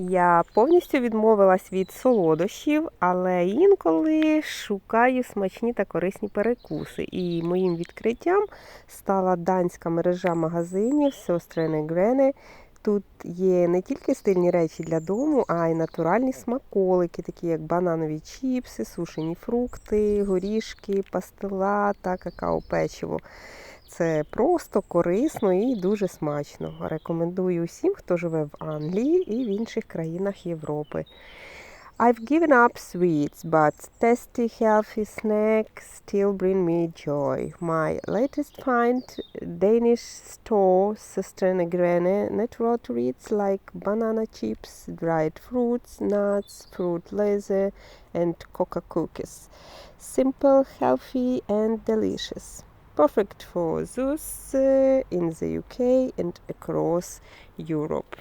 Я повністю відмовилась від солодощів, але інколи шукаю смачні та корисні перекуси. І моїм відкриттям стала данська мережа магазинів Сестри Грене. Тут є не тільки стильні речі для дому, а й натуральні смаколики, такі як бананові чіпси, сушені фрукти, горішки, пастила та какао-печиво. Це просто корисно і дуже смачно. Рекомендую усім, хто живе в Англії і в інших країнах Європи. I've given up sweets, but tasty healthy snacks still bring me joy. My latest find Danish store Søstrene Grene natural treats like banana chips, dried fruits, nuts, fruit laser and coca cookies. Simple, healthy and delicious. Perfect for those uh, in the UK and across Europe.